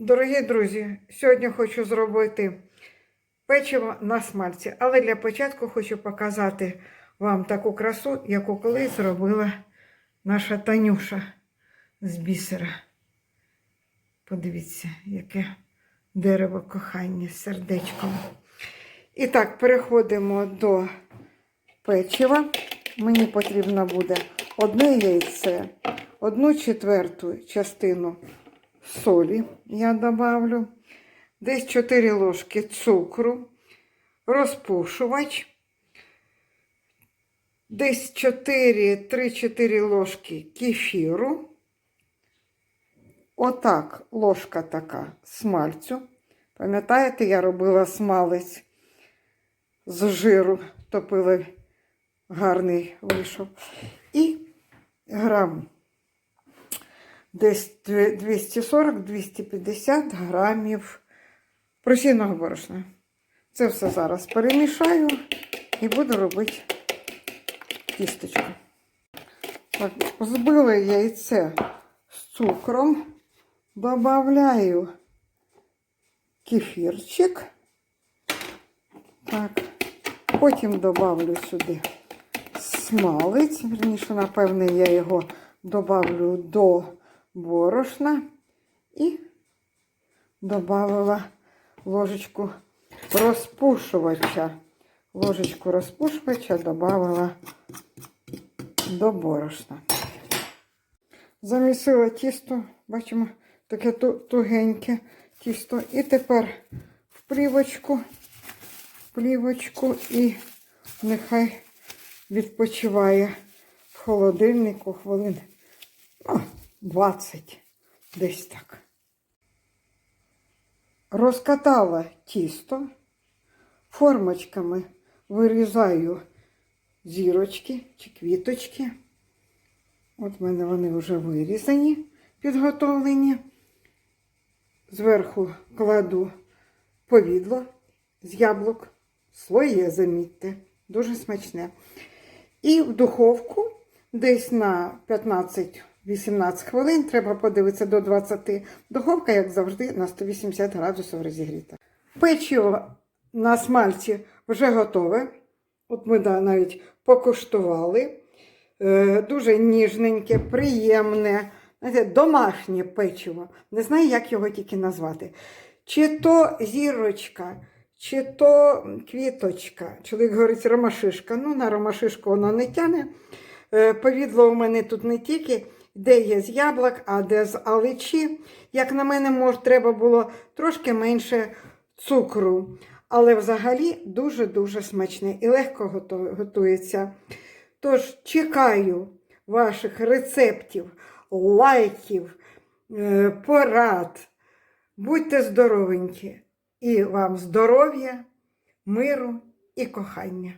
Дорогі друзі, сьогодні хочу зробити печиво на смальці, але для початку хочу показати вам таку красу, яку колись зробила наша Танюша з бісера. Подивіться, яке дерево кохання з сердечком. І так, переходимо до печива. Мені потрібно буде одне яйце, одну четверту частину солі я добавлю, десь 4 ложки цукру, розпушувач, десь 4, 3-4 ложки кефіру. Отак ложка така смальцю. Пам'ятаєте, я робила смалець з жиру, топила гарний вийшов. І грам десь 240-250 грамів просійного борошна. Це все зараз перемішаю і буду робити тістечко. Так, збила яйце з цукром, додаю кефірчик. Так, потім додавлю сюди смалець. Вірніше, напевне, я його добавлю до борошна і додавила ложечку розпушувача. Ложечку розпушувача додавила до борошна. Замісила тісто, бачимо, таке тугеньке тісто. І тепер в плівочку, в плівочку і нехай відпочиває в холодильнику хвилин 20, десь так. Розкатала тісто, формочками вирізаю зірочки чи квіточки. От в мене вони вже вирізані, підготовлені. Зверху кладу повідло з яблук, своє, замітьте, дуже смачне. І в духовку десь на 15-18 хвилин, треба подивитися до 20. Духовка, як завжди, на 180 градусів розігріта. Печиво на смальці вже готове. От ми да, навіть покуштували. Е, дуже ніжненьке, приємне, знаєте, домашнє печиво. Не знаю, як його тільки назвати. Чи то зірочка, чи то квіточка. Чоловік говорить ромашишка. Ну, на ромашишку воно не тяне. Е, Повідло у мене тут не тільки де є з яблук, а де з аличі. Як на мене, може, треба було трошки менше цукру. Але взагалі дуже-дуже смачне і легко готується. Тож чекаю ваших рецептів, лайків, е, порад. Будьте здоровенькі! І вам здоров'я, миру і кохання.